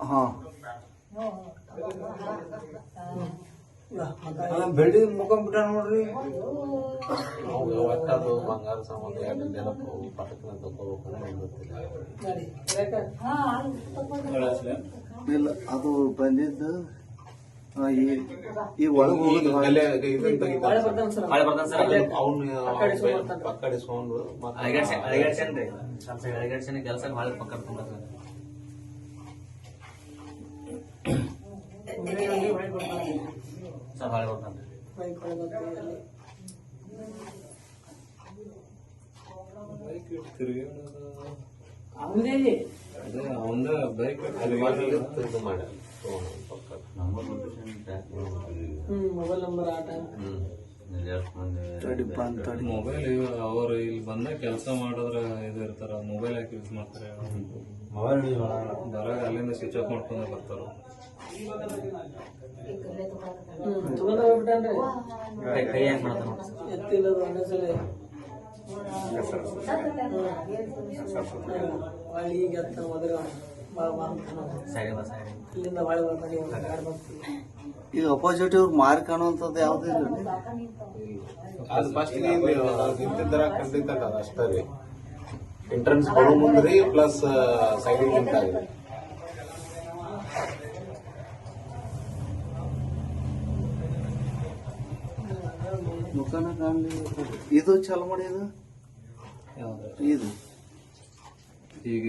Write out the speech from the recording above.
ಹಾ. ಬೆಳ್ಳಿ ಮುಖಂಬಿಟ್ಟ ನೋಡ್ರಿ. ನಾವು ಒಟ್ಟದು ಬಂಗಾರ ಸಾಮಾನು ಪಟಕನ ತಗೋಬೇಕು ಇಲ್ಲ ಅದು ಬಂದಿದ್ದು ಈ ಈ ಒಳಗೆ ಹೋಗುದು ಅಲ್ಲೇ ಇದನ್ನ ತೆಗಿತಾರೆ ಸರ್. ಮಳೆ ಬರ್ತಾನೆ ಸರ್ ಅವ್ನು ಪಕ್ಕಡಿಸ್ಕೊಂಡು ಕೆಲಸ ಮಾಡಿ ಪಕ್ಕ ಅದೇ ಅವಂದ ಬೈಕ್ ಅಲ್ಲಿ ಇದು ಮೊಬೈಲ್ ನಂಬರ್ ಆಟ. ಮೊಬೈಲ್ ಅವ್ರು ಇಲ್ಲಿ ಬಂದ ಕೆಲಸ ಮಾಡಿದ್ರೆ ಇದು ಇರ್ತಾರ ಮೊಬೈಲ್ ಯಾಕೆ ಯೂಸ್ ಮಾಡ್ತಾರೆ? ಬರಾಗ ಅಲ್ಲಿಂದ ಸ್ವಿಚ್ ಆಫ್ ಮಾಡ್ಕೊಂಡ್ ಬರ್ತಾರ. ಈಗ ಸೈಡ್ ಇಲ್ಲಿಂದ ಇದು ಅಪೋಸಿಟ್ ಇವ್ರು ಮಾರ್ಕ್ ಕಾಣುವಂಥದ್ದು ಯಾವ್ದು ಅದು ಫಸ್ಟ್ ನಿಂತಿದ್ದರ, ಖಂಡಿತ ಅಷ್ಟೇ ರೀ. ಎಂಟ್ರೆನ್ಸ್ ಬರೋ ಮುಂದ್ರಿ ಪ್ಲಸ್ ಸೈಡಿಗೆ ನಿಂತಾಗಿದೆ. ಕಾಣಲಿ ಇದು ಚಾಲು ಮಾಡಿ ಇದು ಇದು. ಈಗ